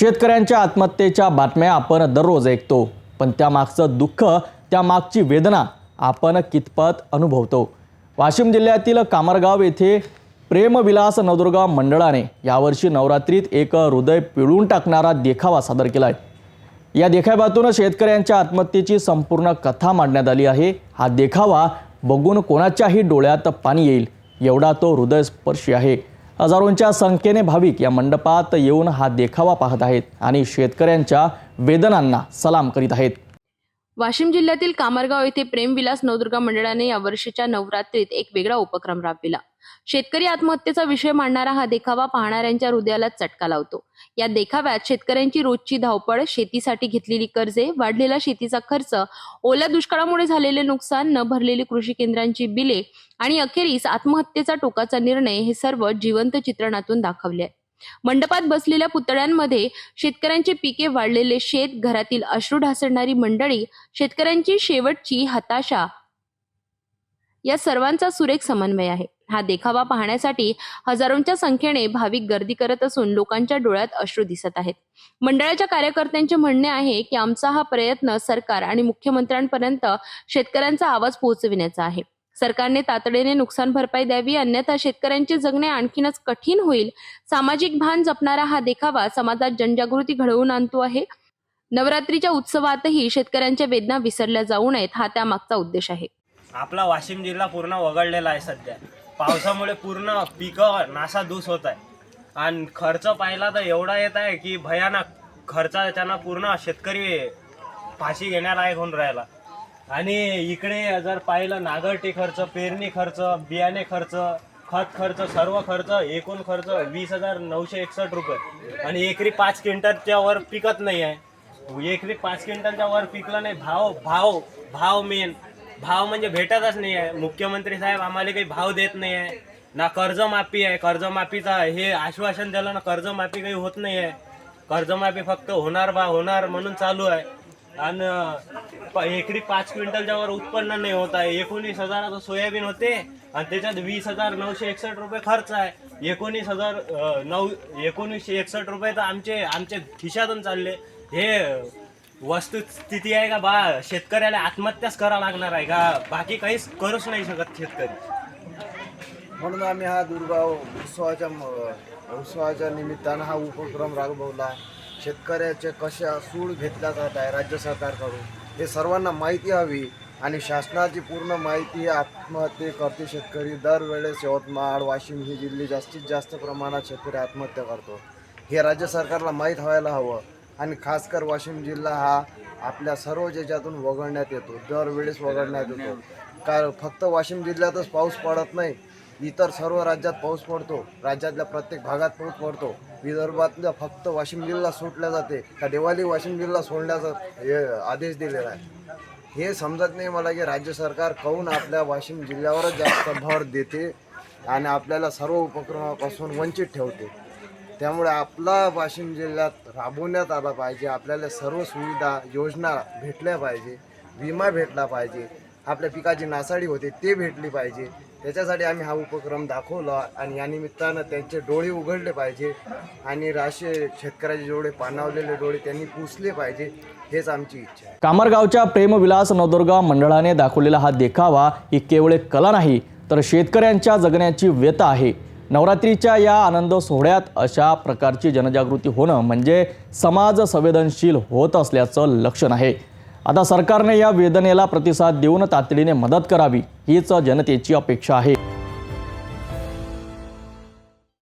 शेतकऱ्यांच्या आत्महत्येच्या बातम्या आपण दररोज ऐकतो. पण त्यामागचं दुःख त्यामागची वेदना आपण कितपत अनुभवतो. वाशिम जिल्ह्यातील कामरगाव येथे प्रेमविलास नवदुर्गा मंडळाने यावर्षी नवरात्रीत एक हृदय पिळून टाकणारा देखावा सादर केला आहे या देखाव्यातून शेतकऱ्यांच्या आत्महत्येची संपूर्ण कथा मांडण्यात आली आहे. हा देखावा बघून कोणाच्याही डोळ्यात पाणी येईल एवढा तो हृदयस्पर्शी आहे. हजारोंच्या संख्येने भाविक या मंडपात येऊन हा देखावा पाहत आहेत आणि शेतकऱ्यांच्या वेदनांना सलाम करीत आहेत. वाशिम जिल्ह्यातील कामरगाव येथे प्रेमविलास नवदुर्गा मंडळाने यावर्षीच्या नवरात्रीत एक वेगळा उपक्रम राबविला. शेतकरी आत्महत्येचा विषय मांडणारा हा देखावा पाहणाऱ्यांच्या हृदयाला चटका लावतो. या देखाव्यात शेतकऱ्यांची रोजची धावपळ शेतीसाठी घेतलेली कर्जे वाढलेला शेतीचा खर्च ओल्या दुष्काळामुळे झालेले नुकसान न भरलेली कृषी केंद्रांची बिले आणि अखेरीस आत्महत्येचा टोकाचा निर्णय हे सर्व जिवंत चित्रणातून दाखवले आहे मंडपात बसलेल्या पुतळ्यांमध्ये शेतकऱ्यांचे पिके वाढलेले शेत घरातील अश्रू ढासळणारी मंडळी शेतकऱ्यांची शेवटची हताशा. या सर्वांचा सुरेख समन्वय आहे. हा देखावा पाहण्यासाठी हजारोंच्या संख्येने भाविक गर्दी करत असून लोकांच्या डोळ्यात अश्रू दिसत आहेत. मंडळाच्या कार्यकर्त्यांचे म्हणणे आहे की आमचा हा प्रयत्न सरकार आणि मुख्यमंत्र्यांपर्यंत शेतकऱ्यांचा आवाज पोहोचविण्याचा आहे. सरकारने तातडीने नुकसान भरपाई द्यावी अन्यथा शेतकऱ्यांचे जगणे आणखीनच कठीण होईल. सामाजिक भान जपणारा हा देखावा समाजात जनजागृती घडवून आणतो आहे. नवरात्रीच्या उत्सवातही शेतकऱ्यांच्या वेदना विसरल्या जाऊ नयेत हा त्यामागचा उद्देश आहे. आपला वाशिम जिल्हा पूर्ण वगळलेला आहे सध्या. पावसामुळे पूर्ण पिकं नासाधूस होत आहे. आणि खर्च पाहिला तर एवढा येत आहे की भयानक खर्चाच्यानं पूर्ण शेतकरी फाशी घेण्यालायक होऊन राहिला. आणि इकडे जर पाहिलं नागरटी खर्च पेरणी खर्च बियाणे खर्च खत खर्च सर्व खर्च एकूण खर्च वीस हजार नऊशे एकसष्ट रुपये. आणि एकरी पाच क्विंटलच्या वर पिकत नाही आहे. एकरी पाच क्विंटलच्या वर पिकलं नाही भाव भाव भाव मेन भाव म्हणजे भेटतच नाही आहे. मुख्यमंत्री साहेब आम्हाला काही भाव देत नाही आहे. ना कर्जमाफी आहे. कर्जमाफीचा हे आश्वासन दिलं ना कर्जमाफी काही होत नाही आहे. कर्जमाफी फक्त होणार बा होणार म्हणून चालू आहे. आणि प- एकरी पाच क्विंटलच्या वर उत्पन्न नाही होत आहे. एकोणीस हजाराचं सोयाबीन होते आणि त्याच्यात वीस हजार नऊशे एकसष्ट रुपये खर्च आहे. एकोणीस हजार नऊ एकोणीसशे एकसष्ट रुपये तर आमचे आमचे खिशातून चालले. हे वस्तुस्थिती आहे का बा? शेतकऱ्याला आत्महत्याच करावं लागणार आहे का? बाकी काहीच करूच नाही शकत शेतकरी. म्हणून आम्ही हा दुर्गाव उत्सवाच्या म- उत्सवाच्या निमित्तानं हा उपक्रम राबवला. शेतकऱ्याचे कशा सूड घेतल्या जात आहे राज्य सरकारकडून हे सर्वांना माहिती हवी आणि शासनाची पूर्ण माहिती आत्महत्ये करते शेतकरी. दरवेळेस यवतमाळ वाशिम ही जिल्हे जास्तीत जास्त प्रमाणात शेतकरी आत्महत्या करतो. हे राज्य सरकारला माहीत व्हायला हवं आणि खासकर वाशिम जिल्हा हा आपल्या सर्व ज्याच्यातून वगळण्यात येतो. दरवेळेस वगळण्यात येतो. कारण फक्त वाशिम जिल्ह्यातच पाऊस पडत नाही इतर सर्व राज्यात पाऊस पडतो. राज्यातल्या प्रत्येक भागात पाऊस पडतो. विदर्भातल्या फक्त वाशिम जिल्हा सुटल्या जाते. का दिवाळी वाशिम जिल्हा सोडण्याचा हे आदेश दिलेला आहे. हे समजत नाही मला की राज्य सरकार काहून आपल्या वाशिम जिल्ह्यावरच जास्त भर देते आणि आपल्याला सर्व उपक्रमापासून वंचित ठेवते. त्यामुळे आपला वाशिम जिल्ह्यात राबवण्यात आला पाहिजे. आपल्याला सर्व सुविधा योजना भेटल्या पाहिजे. विमा भेटला पाहिजे. आपल्या पिकाची नासाडी होते ते भेटली पाहिजे. त्याच्यासाठी आम्ही हा उपक्रम दाखवला आणि या निमित्तानं त्यांचे डोळे उघडले पाहिजे आणि राशे शेतकऱ्याचे डोळे पाणावलेले डोळे त्यांनी पुसले पाहिजे हेच आमची इच्छा आहे. कामरगावच्या प्रेमविलास नवदुर्गा मंडळाने दाखवलेला हा देखावा ही केवळ एक कला नाही तर शेतकऱ्यांच्या जगण्याची व्यथा आहे. नवरात्रीच्या या आनंद सोहळ्यात अशा प्रकारची जनजागृती होणं म्हणजे समाज संवेदनशील होत असल्याचं लक्षण आहे. आता सरकारने या वेदनेला प्रतिसाद देऊन तातडीने मदत करावी हीच जनतेची अपेक्षा आहे.